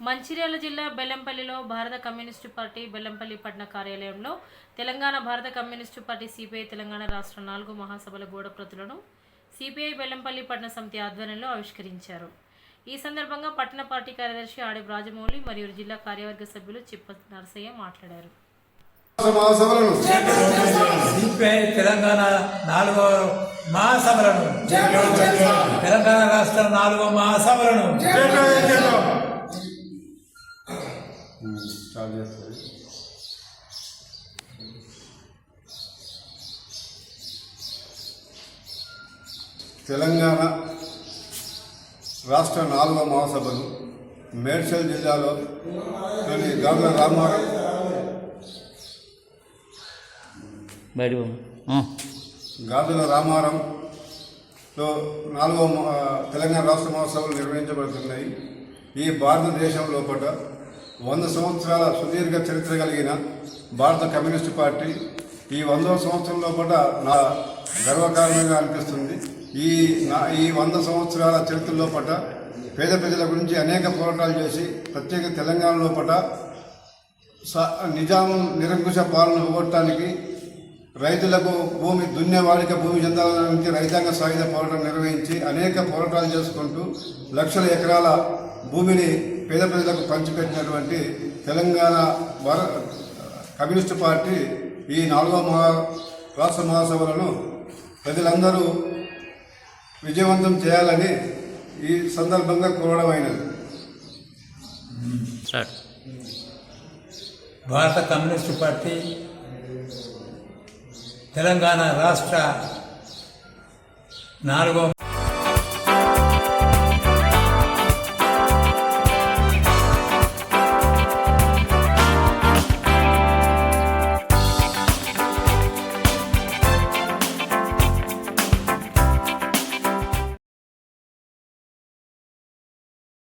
మంచిర్యాల జిల్లా బెల్లంపల్లిలో భారత communist party Bellampalli పట్టణ కార్యాలయంలో తెలంగాణ భారత కమ్యూనిస్టు పార్టీ సిపిఐ తెలంగాణ రాష్ట్ర నాలుగు మహాసభల గోడ ప్రతులను సిపిఐ బెల్లంపల్లి పట్టణ సమితి ఆధ్వర్యంలో ఆవిష్కరించారు. ఈ సందర్భంగా పట్టణ పార్టీ కార్యదర్శి ఆడి రాజమౌళి మరియు జిల్లా కార్యవర్గ సభ్యులు చిప్ప నరసయ్య మాట్లాడారు. మహాసభలను సిపిఐ తెలంగాణ నాలుగో మహాసభలను తెలంగాణ రాష్ట్ర నాలుగో మహాసభలను స్టార్ట్ చేస్తుంది. తెలంగాణ రాష్ట్ర నాలుగవ మహాసభలు మేడ్చల్ జిల్లాలో గార్ల రామారావు గాజుల రామారంలో నాలుగవ తెలంగాణ రాష్ట్ర మహోత్సవాలు నిర్వహించబడుతున్నాయి. ఈ భారతదేశం లోపల వంద సంవత్సరాల సుదీర్ఘ చరిత్ర కలిగిన భారత కమ్యూనిస్టు పార్టీ ఈ వందవ సంవత్సరంలో కూడా నా గర్వకారణంగా అనిపిస్తుంది. ఈ నా ఈ వంద సంవత్సరాల చరిత్రలో పట పేద ప్రజల గురించి అనేక పోరాటాలు చేసి ప్రత్యేక తెలంగాణలో పట స- నిజాం నిరంకుశ పాలన పోగొట్టడానికి రైతులకు భూమి దున్నేవాడికి భూమి చెందాలని రైతాంగ సాయుధ పోరాటం నిర్వహించి అనేక పోరాటాలు చేసుకుంటూ లక్షల ఎకరాల భూమిని పేద ప్రజలకు పంచిపెట్టినటువంటి తెలంగాణ భార కమ్యూనిస్టు పార్టీ ఈ నాలుగో మహా రాష్ట్ర మహాసభలను ప్రజలందరూ విజయవంతం చేయాలని ఈ సందర్భంగా కోరడమైనది భారత కమ్యూనిస్టు పార్టీ తెలంగాణ రాష్ట్ర నాలుగో